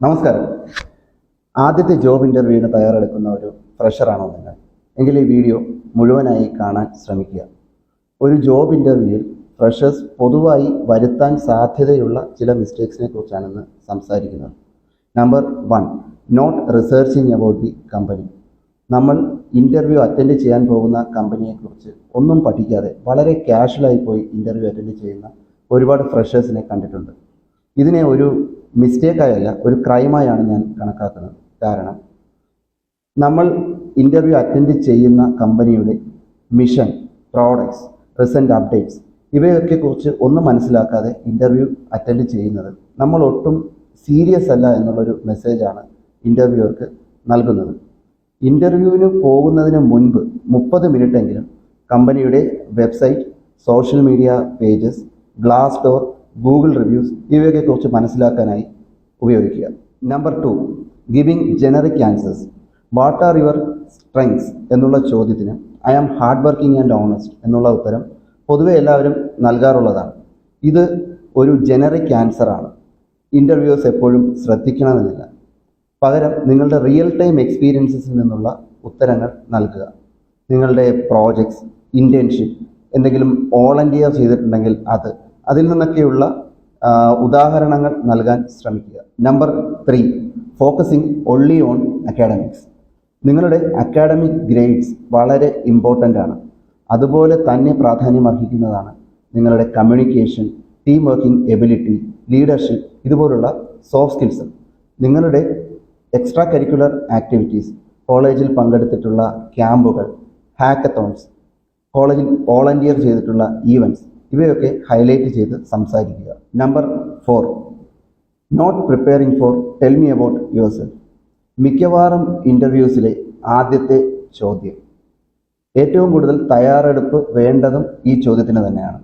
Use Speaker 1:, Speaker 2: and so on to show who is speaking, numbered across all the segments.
Speaker 1: നമസ്കാരം. ആദ്യത്തെ ജോബ് ഇന്റർവ്യൂവിന് തയ്യാറെടുക്കുന്ന ഒരു ഫ്രഷറാണോ നിങ്ങൾ? എങ്കിൽ ഈ വീഡിയോ മുഴുവനായി കാണാൻ ശ്രമിക്കുക. ഒരു ജോബ് ഇന്റർവ്യൂവിൽ ഫ്രഷേഴ്സ് പൊതുവായി വരുത്താൻ സാധ്യതയുള്ള ചില മിസ്റ്റേക്സിനെ കുറിച്ചാണ് ഇന്ന് സംസാരിക്കുന്നത്. Number one not researching about the company നമ്മൾ ഇന്റർവ്യൂ അറ്റൻഡ് ചെയ്യാൻ പോകുന്ന കമ്പനിയെക്കുറിച്ച് ഒന്നും പഠിക്കാതെ വളരെ കാഷ്വലായി പോയി ഇന്റർവ്യൂ അറ്റൻഡ് ചെയ്യുന്ന ഒരുപാട് ഫ്രഷേഴ്സിനെ കണ്ടിട്ടുണ്ട്. ഇതിനെ ഒരു മിസ്റ്റേക്കായല്ല ഒരു ക്രൈമായാണ് ഞാൻ കണക്കാക്കുന്നത്. കാരണം നമ്മൾ ഇന്റർവ്യൂ അറ്റൻഡ് ചെയ്യുന്ന കമ്പനിയുടെ മിഷൻ പ്രോഡക്ട്സ് റിസന്റ് അപ്ഡേറ്റ്സ് ഇവയൊക്കെ കുറിച്ച് ഒന്നും മനസ്സിലാക്കാതെ ഇന്റർവ്യൂ അറ്റൻഡ് ചെയ്യുന്നത് നമ്മൾ ഒട്ടും സീരിയസ് അല്ല എന്നുള്ളൊരു മെസ്സേജാണ് ഇന്റർവ്യൂവർക്ക് നൽകുന്നത്. ഇന്റർവ്യൂവിന് പോകുന്നതിന് മുൻപ് മുപ്പത് മിനിറ്റെങ്കിലും കമ്പനിയുടെ website social media pages Glassdoor Google reviews ഇവയൊക്കെ കുറിച്ച് മനസ്സിലാക്കാനായി ഉപയോഗിക്കുക. Number two giving generic answers what are your strengths എന്നുള്ള ചോദ്യത്തിന് I am hard working and honest എന്നുള്ള ഉത്തരം പൊതുവെ എല്ലാവരും നൽകാറുള്ളതാണ്. ഇത് ഒരു ജനറിക് ആൻസറാണ് ഇന്റർവ്യൂസ് എപ്പോഴും ശ്രദ്ധിക്കണമെന്നില്ല. പകരം നിങ്ങളുടെ റിയൽ ടൈം എക്സ്പീരിയൻസസിൽ നിന്നുള്ള ഉത്തരങ്ങൾ നൽകുക. നിങ്ങളുടെ പ്രോജക്ട്സ് ഇന്റേൺഷിപ്പ് എന്തെങ്കിലും വോളണ്ടിയർ ചെയ്തിട്ടുണ്ടെങ്കിൽ അത് അതിൽ നിന്നൊക്കെയുള്ള ഉദാഹരണങ്ങൾ നൽകാൻ ശ്രമിക്കുക. Number three focusing only on academics നിങ്ങളുടെ അക്കാഡമിക് ഗ്രേഡ്സ് വളരെ ഇമ്പോർട്ടന്റ് ആണ്. അതുപോലെ തന്നെ പ്രാധാന്യം അർഹിക്കുന്നതാണ് നിങ്ങളുടെ communication team working ability leadership ഇതുപോലുള്ള സോഫ്റ്റ് സ്കിൽസ് നിങ്ങളുടെ എക്സ്ട്രാ കരിക്കുലർ ആക്ടിവിറ്റീസ് കോളേജിൽ പങ്കെടുത്തിട്ടുള്ള ക്യാമ്പുകൾ ഹാക്കത്തോൺസ് കോളേജിൽ വോളണ്ടിയർ ചെയ്തിട്ടുള്ള ഈവന്റ്സ് ഇവയൊക്കെ ഹൈലൈറ്റ് ചെയ്ത് സംസാരിക്കുക. Number four not preparing for tell me about yourself മിക്കവാറും ഇന്റർവ്യൂസിലെ ആദ്യത്തെ ചോദ്യം. ഏറ്റവും കൂടുതൽ തയ്യാറെടുപ്പ് വേണ്ടതും ഈ ചോദ്യത്തിന് തന്നെയാണ്.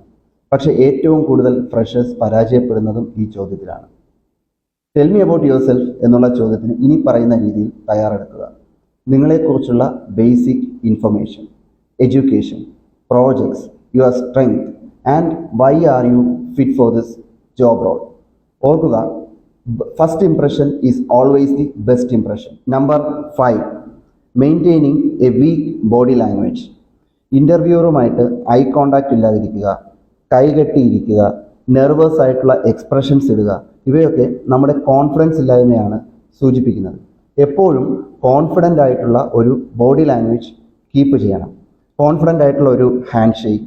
Speaker 1: പക്ഷേ ഏറ്റവും കൂടുതൽ ഫ്രഷേഴ്സ് പരാജയപ്പെടുന്നതും ഈ ചോദ്യത്തിലാണ്. Tell me about your self എന്നുള്ള ചോദ്യത്തിന് ഇനി പറയുന്ന രീതിയിൽ തയ്യാറെടുക്കുക. നിങ്ങളെക്കുറിച്ചുള്ള basic information education projects your strength and why are you fit for this job role ഓർക്കുക first impression is always the best impression number five maintaining a weak body language ഇന്റർവ്യൂറുമായിട്ട് eye contact ഇല്ലാതിരിക്കുക കൈകെട്ടിയിരിക്കുക nervous ആയിട്ടുള്ള expressions ഇടുക ഇവയൊക്കെ നമ്മുടെ confidence ഇല്ലായ്മയാണ് സൂചിപ്പിക്കുന്നത്. എപ്പോഴും confident ആയിട്ടുള്ള ഒരു ബോഡി ലാംഗ്വേജ് കീപ്പ് ചെയ്യണം. കോൺഫിഡന്റ് ആയിട്ടുള്ള ഒരു ഹാൻഡ് ഷേക്ക്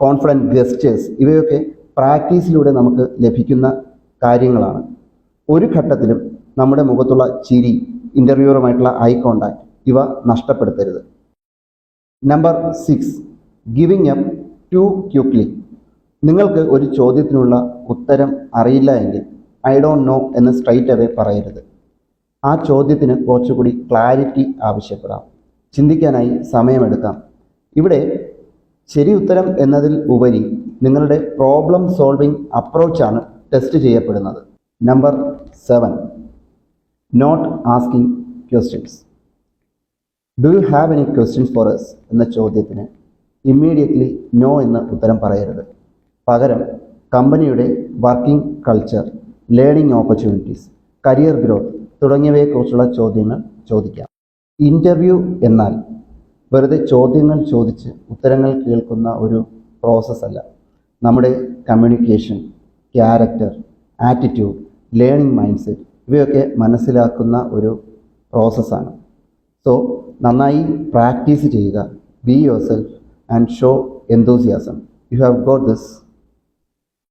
Speaker 1: കോൺഫിഡന്റ് ഗസ്റ്റേഴ്സ് ഇവയൊക്കെ പ്രാക്ടീസിലൂടെ നമുക്ക് ലഭിക്കുന്ന കാര്യങ്ങളാണ്. ഒരു ഘട്ടത്തിലും നമ്മുടെ മുഖത്തുള്ള ചിരി ഇന്റർവ്യൂറുമായിട്ടുള്ള ഐ കോണ്ടാക്ട് ഇവ നഷ്ടപ്പെടുത്തരുത്. Number six giving up too quickly നിങ്ങൾക്ക് ഒരു ചോദ്യത്തിനുള്ള ഉത്തരം അറിയില്ല എങ്കിൽ ഐ ഡോണ്ട് നോ എന്ന് സ്ട്രൈറ്റ് അവേ പറയരുത്. ആ ചോദ്യത്തിന് കുറച്ചുകൂടി ക്ലാരിറ്റി ആവശ്യപ്പെടാം. ചിന്തിക്കാനായി സമയമെടുക്കാം. ഇവിടെ ശരി ഉത്തരം എന്നതിൽ ഉപരി നിങ്ങളുടെ പ്രോബ്ലം സോൾവിംഗ് അപ്രോച്ചാണ് ടെസ്റ്റ് ചെയ്യപ്പെടുന്നത്. Number seven not asking questions do you have any questions for us എന്ന ചോദ്യത്തിന് ഇമ്മീഡിയറ്റ്ലി നോ എന്ന് ഉത്തരം പറയരുത്. പകരം കമ്പനിയുടെ working culture learning opportunities career growth തുടങ്ങിയവയെക്കുറിച്ചുള്ള ചോദ്യങ്ങൾ ചോദിക്കാം. ഇന്റർവ്യൂ എന്നാൽ വെറുതെ ചോദ്യങ്ങൾ ചോദിച്ച് ഉത്തരങ്ങൾ കേൾക്കുന്ന ഒരു പ്രോസസ്സല്ല നമ്മുടെ communication character attitude learning mindset ഇവയൊക്കെ മനസ്സിലാക്കുന്ന ഒരു പ്രോസസ്സാണ് സോ നന്നായി പ്രാക്ടീസ് ചെയ്യുക. Be yourself and show enthusiasm you have got this